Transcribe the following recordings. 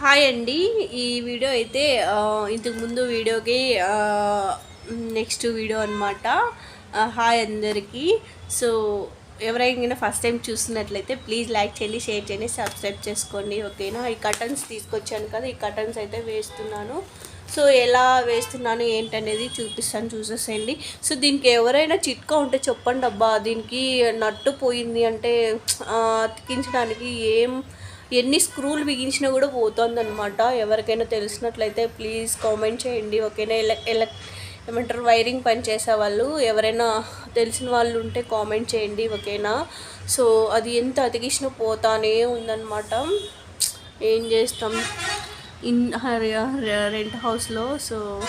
Hi అండి. ఈ video అయితే ఇంతకుముందు ఇంతకు ముందు వీడియోకి నెక్స్ట్ వీడియో అనమాట హాయ్ అందరికీ. సో ఎవరైనా ఫస్ట్ టైం చూస్తున్నట్లయితే ప్లీజ్ లైక్ చేయండి షేర్ చేయండి సబ్స్క్రైబ్ చేసుకోండి ఓకేనా? ఈ కటన్స్ తీసుకొచ్చాను కదా ఈ కటన్స్ అయితే వేస్తున్నాను. సో ఎలా వేస్తున్నాను ఏంటనేది చూపిస్తాను చూసేసేయండి. సో దీనికి ఎవరైనా చిట్కా ఉంటే చెప్పండి అబ్బా దీనికి నట్టు పోయింది అంటే అతికించడానికి ఏం ఎన్ని స్క్రూలు బిగించినా కూడా పోతుంది అనమాట ఎవరికైనా తెలిసినట్లయితే ప్లీజ్ కామెంట్ చేయండి. ఓకేనా? ఎలక్ ఎలా ఏమంటారు? వైరింగ్ పని చేసే వాళ్ళు ఎవరైనా తెలిసిన వాళ్ళు ఉంటే కామెంట్ చేయండి. ఓకేనా? సో అది ఎంత అతికించినా పోతానే ఉందన్నమాట. ఏం చేస్తాం? ఇన్ రెంట్ హౌస్లో. సో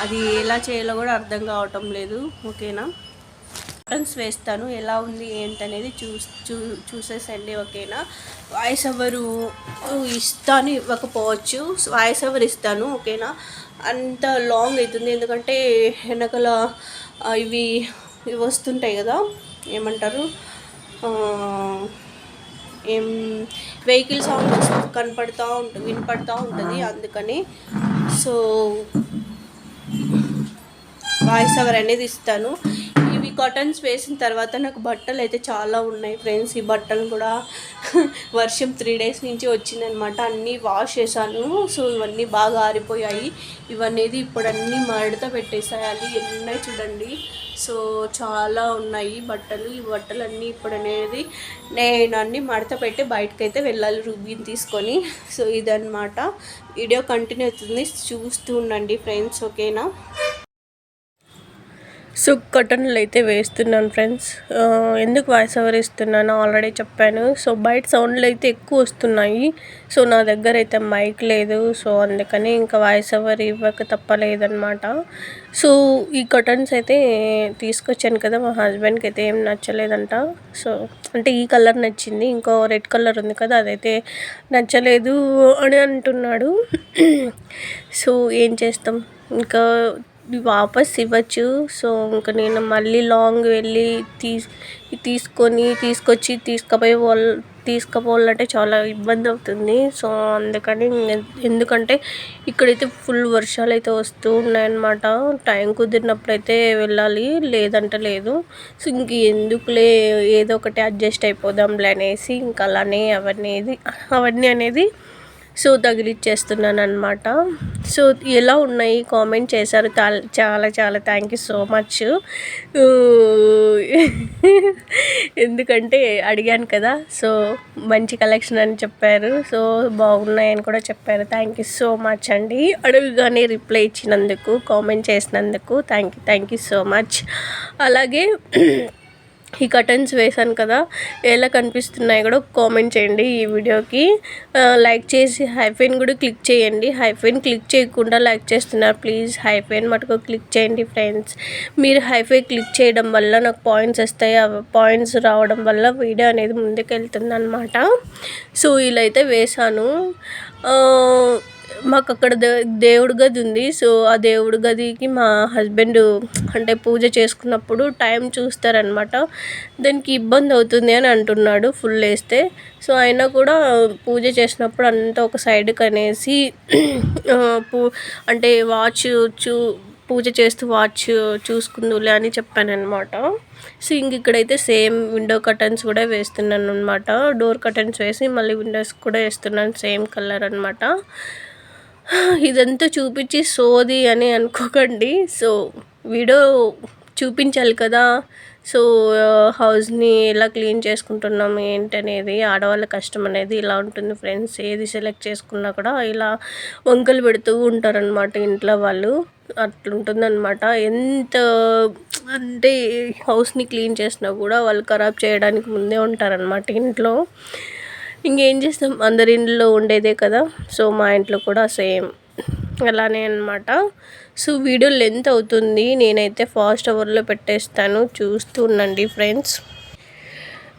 అది ఎలా చేయాలో కూడా అర్థం కావటం లేదు. ఓకేనా? బటన్స్ వేస్తాను. ఎలా ఉంది ఏంటనేది చూ చూ చూసేసండి ఓకేనా? వాయిస్ ఎవరు ఇస్తాను ఇవ్వకపోవచ్చు. వాయిస్ ఎవరు ఇస్తాను ఓకేనా? అంత లాంగ్ అవుతుంది. ఎందుకంటే వెనకల ఇవి ఇవి వస్తుంటాయి కదా? ఏమంటారు? ఏం వెహికల్ సౌండ్స్ కనపడుతూ ఉంటుంది వినపడుతూ ఉంటుంది అందుకని. సో వాయిస్ ఓవర్ అనేది ఇస్తాను. కర్టన్స్ కాటన్స్ వేసిన తర్వాత నాకు బట్టలు అయితే చాలా ఉన్నాయి ఫ్రెండ్స్ ఈ బట్టలు కూడా వర్షం త్రీ డేస్ నుంచి వచ్చిందనమాట అన్నీ వాష్ చేశాను. సో ఇవన్నీ బాగా ఆరిపోయాయి. ఇవన్నీ ఇప్పుడు అన్నీ మడత పెట్టేసేయాలి. ఎన్ని ఉన్నాయి చూడండి. సో చాలా ఉన్నాయి బట్టలు. ఈ బట్టలు అన్నీ ఇప్పుడు అనేది నేను అన్నీ మడత పెట్టి బయటకైతే వెళ్ళాలి రూబీని తీసుకొని. సో ఇదనమాట వీడియో కంటిన్యూ అవుతుంది. చూస్తూ ఉండండి ఫ్రెండ్స్ ఓకేనా సో కటన్లు అయితే వేస్తున్నాను ఫ్రెండ్స్. ఎందుకు వాయిస్ ఓవర్ ఇస్తున్నాను ఆల్రెడీ చెప్పాను. సో బయట సౌండ్లు అయితే ఎక్కువ వస్తున్నాయి. సో నా దగ్గర అయితే మైక్ లేదు. సో అందుకని ఇంకా వాయిస్ ఓవర్ ఇవ్వక తప్పలేదన్నమాట సో ఈ కటన్స్ అయితే తీసుకొచ్చాను కదా మా హస్బెండ్కి అయితే ఏం నచ్చలేదంట. సో అంటే ఈ కలర్ నచ్చింది ఇంకో రెడ్ కలర్ ఉంది కదా అదైతే నచ్చలేదు అని అంటున్నాడు. సో ఏం చేస్తాం? ఇంకా వాపస్ ఇవ్వచ్చు. సో ఇంకా నేను మళ్ళీ లాంగ్ వెళ్ళి తీస్ తీసుకొని తీసుకొచ్చి తీసుకపోయి వాళ్ళు తీసుకుపోవాలంటే చాలా ఇబ్బంది అవుతుంది సో అందుకని ఎందుకంటే ఇక్కడైతే ఫుల్ వర్షాలు అయితే వస్తూ ఉన్నాయన్నమాట. టైం కుదిరినప్పుడు అయితే వెళ్ళాలి లేదంటే లేదు. సో ఇంక ఎందుకులే ఏదో ఒకటి అడ్జస్ట్ అయిపోదాంలే అనేసి ఇంకా అలానే అవన్నీ అవన్నీ అనేది సో తగిలిచ్చేస్తున్నాను అనమాట సో ఎలా ఉన్నాయి? కామెంట్ చేశారు. చాలా చాలా థ్యాంక్ యూ సో మచ్. ఎందుకంటే అడిగాను కదా. సో మంచి కలెక్షన్ అని చెప్పారు. సో బాగున్నాయని కూడా చెప్పారు. థ్యాంక్ యూ సో మచ్ అండి. అడుగుగానే రిప్లై ఇచ్చినందుకు కామెంట్ చేసినందుకు thank you thank you so much. అలాగే ఈ కటన్స్ వేసాను కదా ఎలా కనిపిస్తున్నాయి కూడా కామెంట్ చేయండి ఈ వీడియోకి. లైక్ చేసి హైఫైన్ కూడా క్లిక్ చేయండి. హైఫైన్ క్లిక్ చేయకుండా లైక్ చేస్తున్నారు ప్లీజ్. హైఫైన్ మటుకు క్లిక్ చేయండి ఫ్రెండ్స్. మీరు హైఫై క్లిక్ చేయడం వల్ల నాకు పాయింట్స్ వస్తాయి. ఆ పాయింట్స్ రావడం వల్ల వీడియో అనేది ముందుకు వెళ్తుంది అనమాట సో ఇలా అయితే వేసాను మాకు అక్కడ దే దేవుడి గది ఉంది. సో ఆ దేవుడి గదికి మా హస్బెండ్ అంటే పూజ చేసుకున్నప్పుడు టైం చూస్తారనమాట దానికి ఇబ్బంది అవుతుంది అని అంటున్నాడు ఫుల్ వేస్తే సో అయినా కూడా పూజ చేసినప్పుడు అంతా ఒక సైడ్కి అనేసి పూ అంటే వాచ్ చూ పూజ చేస్తూ వాచ్ చూసుకుందులే అని చెప్పాను అనమాట సో ఇంక ఇక్కడైతే సేమ్ విండో కర్టన్స్ కూడా వేస్తున్నాను అనమాట డోర్ కర్టన్స్ వేసి మళ్ళీ విండోస్ కూడా వేస్తున్నాను సేమ్ కలర్ అనమాట ఇదంతా చూపించి సోది అని అనుకోకండి. సో వీడియో చూపించాలి కదా. సో హౌస్ని ఎలా క్లీన్ చేసుకుంటున్నాం ఏంటనేది ఆడవాళ్ళ కష్టం అనేది ఇలా ఉంటుంది ఫ్రెండ్స్. ఏది సెలెక్ట్ చేసుకున్నా కూడా ఇలా వంకలు పెడుతూ ఉంటారనమాట ఇంట్లో వాళ్ళు. అట్లుంటుందన్నమాట. ఎంత అంటే హౌస్ని క్లీన్ చేసినా కూడా వాళ్ళు ఖరాబ్ చేయడానికి ముందే ఉంటారనమాట ఇంట్లో. ఇంకేం చేస్తాం? అందరి ఇంట్లో ఉండేదే కదా. సో మా ఇంట్లో కూడా సేమ్. అలానే అనమాట సో వీడియో లెంత్ అవుతుంది. నేనైతే ఫాస్ట్ అవర్లో పెట్టేస్తాను. చూస్తూ ఉండండి ఫ్రెండ్స్.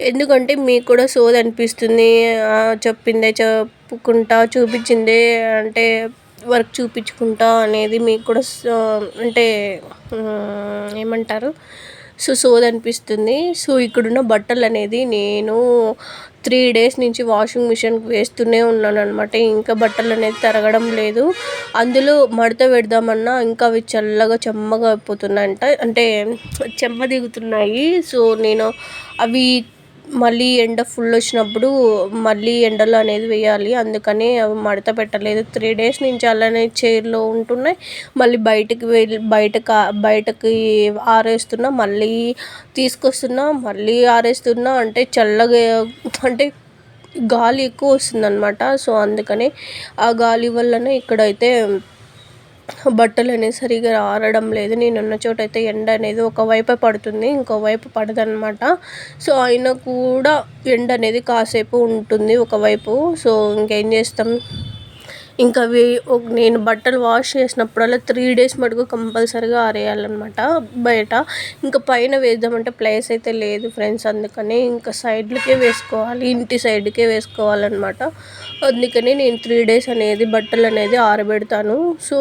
ఎందుకంటే మీకు కూడా సోది అనిపిస్తుంది. చెప్పిందే చెప్పుకుంటా చూపించిందే అంటే వర్క్ చూపించుకుంటా అనేది మీకు కూడా అంటే ఏమంటారు? సో సోది అనిపిస్తుంది సో ఇక్కడున్న బట్టలు అనేది నేను త్రీ డేస్ నుంచి వాషింగ్ మిషన్కి వేస్తూనే ఉన్నాను అనమాట ఇంకా బట్టలు అనేది తరగడం లేదు. అందులో మడత పెడదామన్నా ఇంకా అవి చల్లగా చెమ్మగా అయిపోతున్నాయంట. అంటే చెమ్మ దిగుతున్నాయి. సో నేను అవి మళ్ళీ ఎండ ఫుల్ వచ్చినప్పుడు మళ్ళీ ఎండలో అనేది వేయాలి. అందుకని అవి మడత పెట్టలేదు. త్రీ డేస్ నుంచి అలానే చైర్లో ఉంటున్నాయి. మళ్ళీ బయటకు వెళ్ళి బయటకు బయటకి ఆరేస్తున్నా మళ్ళీ తీసుకొస్తున్నా మళ్ళీ ఆరేస్తున్నా అంటే చల్లగా అంటే గాలి ఎక్కువ వస్తుందన్నమాట. సో అందుకని ఆ గాలి వల్లనే ఇక్కడైతే బట్టలు అనేవి సరిగా ఆరడం లేదు. నేను ఉన్న చోట అయితే ఎండ అనేది ఒకవైపు పడుతుంది ఇంకోవైపు పడదనమాట సో అయినా కూడా ఎండ అనేది కాసేపు ఉంటుంది ఒకవైపు సో ఇంకేం చేస్తాం? ఇంకా అవి నేను బట్టలు వాష్ చేసినప్పుడల్లా త్రీ డేస్ మటుకు కంపల్సరీగా ఆరేయాలన్నమాట బయట. ఇంకా పైన వేద్దామంటే ప్లేస్ అయితే లేదు ఫ్రెండ్స్ అందుకని ఇంకా సైడ్లకే వేసుకోవాలి ఇంటి సైడ్కే వేసుకోవాలన్నమాట. అందుకని నేను త్రీ డేస్ అనేది బట్టలు అనేది ఆరబెడతాను. సో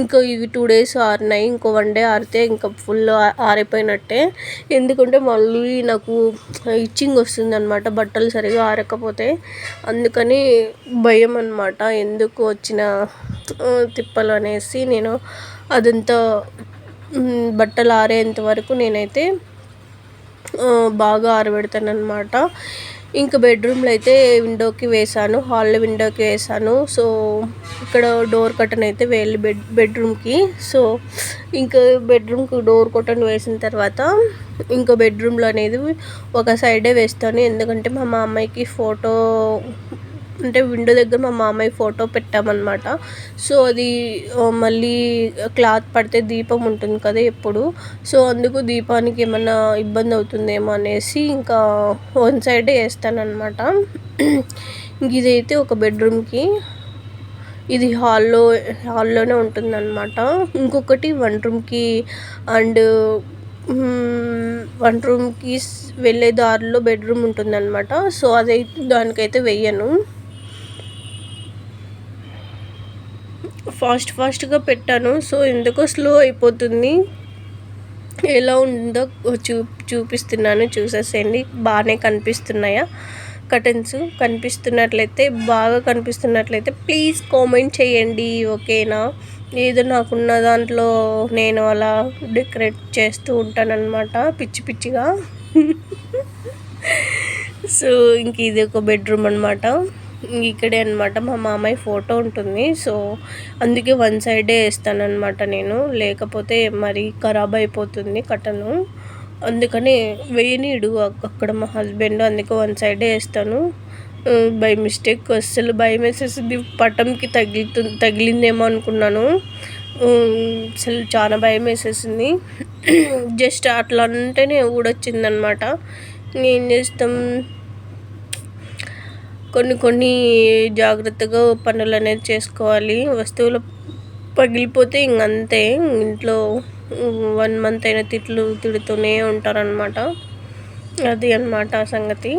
ఇంకా ఇవి టూ డేస్ ఆరినాయి ఇంకో వన్ డే ఆరితే ఇంకా ఫుల్ ఆరిపోయినట్టే. ఎందుకంటే మళ్ళీ నాకు ఇచ్చింగ్ వస్తుంది అనమాట బట్టలు సరిగా ఆరకపోతే. అందుకని భయం అనమాట ఎందుకు వచ్చిన తిప్పలు అనేసి నేను అదంతా బట్టలు ఆరేంత వరకు నేనైతే బాగా ఆరబెడతాను అనమాట ఇంకా బెడ్రూమ్లో అయితే విండోకి వేసాను హాల్లో విండోకి వేసాను సో ఇక్కడ డోర్ కటన్ అయితే వేయాలి బెడ్ బెడ్రూమ్కి. సో ఇంకా బెడ్రూమ్కి డోర్ కటన్ వేసిన తర్వాత ఇంకా బెడ్రూమ్లో అనేది ఒక సైడే వేస్తాను. ఎందుకంటే మా మామయ్యకి ఫోటో అంటే విండో దగ్గర మా మామయ్య ఫోటో పెట్టామన్నమాట. సో అది మళ్ళీ క్లాత్ పడితే దీపం ఉంటుంది కదా ఎప్పుడు. సో అందుకు దీపానికి ఏమైనా ఇబ్బంది అవుతుందేమో అనేసి ఇంకా వన్ సైడే వేస్తానమాట ఇదైతే ఒక బెడ్రూమ్కి. ఇది హాల్లో హాల్లోనే ఉంటుందన్నమాట. ఇంకొకటి వన్ రూమ్కి అండ్ వన్ రూమ్కి వెళ్ళే దారిలో బెడ్రూమ్ ఉంటుందన్నమాట. సో అదైతే దానికైతే వెయ్యను. ఫాస్ట్ ఫాస్ట్గా పెట్టాను. సో ఎందుకో స్లో అయిపోతుంది. ఎలా ఉందో చూ చూపిస్తున్నాను. చూసేసేయండి. బాగానే కనిపిస్తున్నాయా? కటన్స్ కనిపిస్తున్నట్లయితే బాగా కనిపిస్తున్నట్లయితే ప్లీజ్ కామెంట్ చేయండి ఓకేనా? ఏదో నాకున్న దాంట్లో నేను అలా డెకరేట్ చేస్తూ ఉంటానన్నమాట పిచ్చి పిచ్చిగా. సో ఇంక ఇది ఒక బెడ్రూమ్ అనమాట ఇక్కడే అనమాట మా మామయ్య ఫోటో ఉంటుంది. సో అందుకే వన్ సైడే వేస్తానమాట నేను. లేకపోతే మరి ఖరాబ్ అయిపోతుంది కటను అందుకని వేయనీడు అక్కడ మా హస్బెండ్. అందుకే వన్ సైడే వేస్తాను. By mistake. అస్సలు భయం వేసేసింది. పటంకి తగిలి తగిలిందేమో అనుకున్నాను. అసలు చాలా భయం వేసేసింది. జస్ట్ అట్లా అంటేనే ఊడొచ్చిందనమాట ఏం చేస్తాం? కొన్ని కొన్ని జాగ్రత్తగా పనులు అనేది చేసుకోవాలి. వస్తువులు పగిలిపోతే ఇంకంతే ఇంట్లో వన్ మంత్ అయిన తిట్లు తిడుతూనే ఉంటారనమాట అది అనమాట ఆ సంగతి.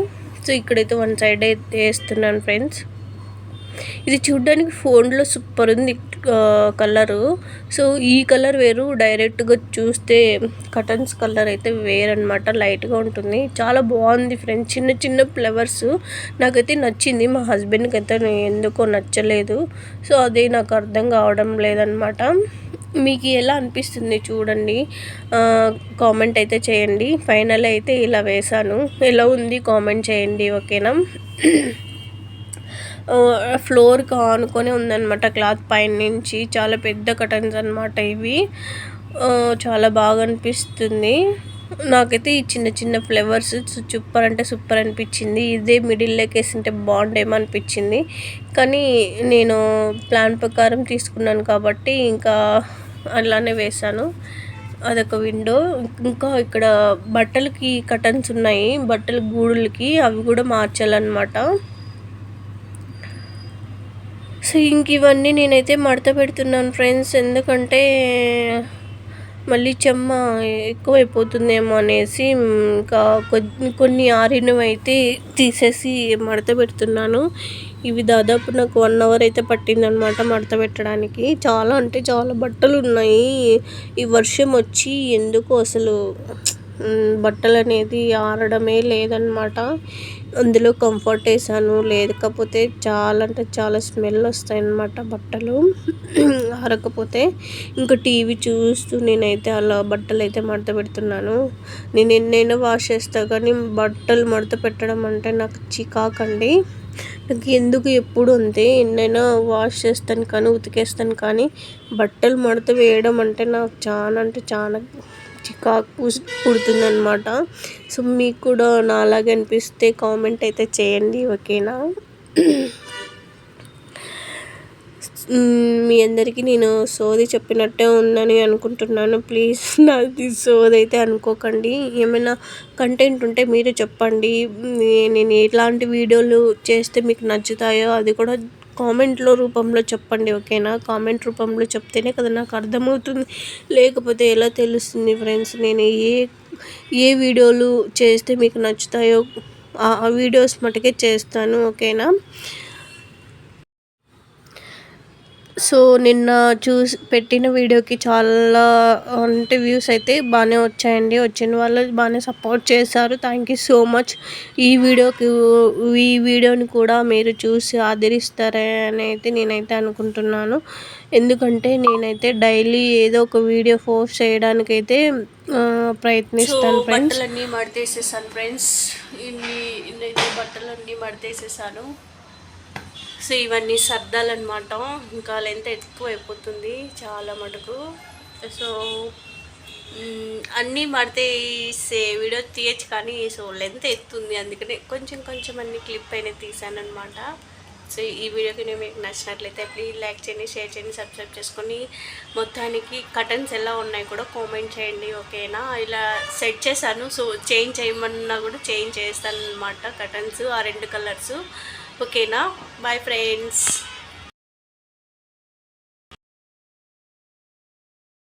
సో ఇక్కడైతే వన్ సైడ్ అయితే వేస్తున్నాను ఫ్రెండ్స్. ఇది చూడ్డానికి ఫోన్లో సూపర్ ఉంది. కలరు. సో ఈ కలర్ వేరు. డైరెక్ట్గా చూస్తే కటన్స్ కలర్ అయితే వేరనమాట లైట్గా ఉంటుంది. చాలా బాగుంది ఫ్రెండ్స్. చిన్న చిన్న ఫ్లవర్స్ నాకైతే నచ్చింది. మా హస్బెండ్కి అయితే ఎందుకో నచ్చలేదు. సో అది నాకు అర్థం కావడం లేదనమాట మీకు ఎలా అనిపిస్తుంది చూడండి. కామెంట్ అయితే చేయండి. ఫైనల్ అయితే ఇలా వేశాను. ఎలా ఉంది కామెంట్ చేయండి ఓకేనా? ఫ్లోర్కి ఆనుకొని ఉందన్నమాట క్లాత్ పైన నుంచి చాలా పెద్ద కటన్స్ అనమాట ఇవి. చాలా బాగా అనిపిస్తుంది. నాకైతే ఈ చిన్న చిన్న ఫ్లేవర్స్ సూపర్ అంటే సూపర్ అనిపించింది. ఇదే మిడిల్లోకి వేసింటే బాగుండేమో అనిపించింది. కానీ నేను ప్లాన్ ప్రకారం తీసుకున్నాను కాబట్టి ఇంకా అలానే వేశాను. అదొక విండో. ఇంకా ఇక్కడ బట్టలకి కటన్స్ ఉన్నాయి. బట్టల గూడులకి అవి కూడా మార్చాలన్నమాట. సో ఇంక ఇవన్నీ నేనైతే మడత పెడుతున్నాను ఫ్రెండ్స్. ఎందుకంటే మళ్ళీ చెమ్మ ఎక్కువైపోతుందేమో అనేసి ఇంకా కొన్ని ఆరినవి అయితే తీసేసి మడత పెడుతున్నాను. ఇవి దాదాపు నాకు వన్ అవర్ అయితే పట్టిందనమాట మడత పెట్టడానికి. చాలా అంటే చాలా బట్టలు ఉన్నాయి ఈ వర్షం వచ్చి ఎందుకు అసలు? బట్టలు అనేది ఆరడమే లేదనమాట. అందులో కంఫర్ట్ వేసాను. లేకపోతే చాలా అంటే చాలా స్మెల్ వస్తాయి అన్నమాట బట్టలు. ఆరకపోతే ఇంకా టీవీ చూస్తూ నేనైతే అలా బట్టలు అయితే మడత పెడుతున్నాను. నేను ఎన్నైనా వాష్ చేస్తా కానీ బట్టలు మడత పెట్టడం అంటే నాకు చికాకండి నాకు ఎందుకు ఎప్పుడు అంతే? ఎన్నైనా వాష్ చేస్తాను కానీ ఉతికేస్తాను కానీ బట్టలు మడత వేయడం అంటే నాకు చాలా అంటే చాలా చికాకు పుడుతుందనమాట సో మీకు కూడా నాలాగే అనిపిస్తే కామెంట్ అయితే చేయండి ఓకేనా? మీ అందరికీ నేను సోది చెప్పినట్టే ఉందని అనుకుంటున్నాను. ప్లీజ్ నాది సోది అయితే అనుకోకండి. ఏమైనా కంటెంట్ ఉంటే మీరు చెప్పండి. నేను ఎలాంటి వీడియోలు చేస్తే మీకు నచ్చుతాయో అది కూడా కామెంట్లో రూపంలో చెప్పండి ఓకేనా? కామెంట్ రూపంలో చెప్తేనే కదా నాకు అర్థమవుతుంది. లేకపోతే ఎలా తెలుస్తుంది ఫ్రెండ్స్? నేను ఏ ఏ వీడియోలు చేస్తే మీకు నచ్చుతాయో ఆ వీడియోస్ మటుకే చేస్తాను ఓకేనా? సో నిన్న చూసి పెట్టిన వీడియోకి చాలా అంటే వ్యూస్ అయితే బాగానే వచ్చాయండి. వచ్చిన వాళ్ళు బాగానే సపోర్ట్ చేశారు. థ్యాంక్ యూ సో మచ్ ఈ వీడియోకి ఈ వీడియోని కూడా మీరు చూసి ఆదరిస్తారని అయితే నేనైతే అనుకుంటున్నాను. ఎందుకంటే నేనైతే డైలీ ఏదో ఒక వీడియో పోస్ట్ చేయడానికైతే ప్రయత్నిస్తాను ఫ్రెండ్స్ బట్టలన్నీ మడతేసేసాను ఫ్రెండ్స్ ఇన్ని ఇన్నైతే బట్టలన్నీ మడతేసేసాను. సో ఇవన్నీ సర్దాలన్నమాట. ఇంకా లెంత్ ఎక్కువ అయిపోతుంది చాలా మటుకు. సో అన్నీ మడితేసే వీడియో తీయచ్చు కానీ సో లెంత్ ఎత్తుంది. అందుకనే కొంచెం కొంచెం అన్ని క్లిప్ అయినా తీసాను అనమాట సో ఈ వీడియోకి నేను మీకు నచ్చినట్లయితే ప్లీజ్ లైక్ చేయండి షేర్ చేయండి సబ్స్క్రైబ్ చేసుకొని మొత్తానికి కటన్స్ ఎలా ఉన్నాయి కూడా కామెంట్ చేయండి ఓకేనా? ఇలా సెట్ చేశాను. సో చేంజ్ చేయమన్నా కూడా చేంజ్ చేస్తాను అనమాట కటన్స్ ఆ రెండు కలర్స్. ఓకేనా బాయ్ ఫ్రెండ్స్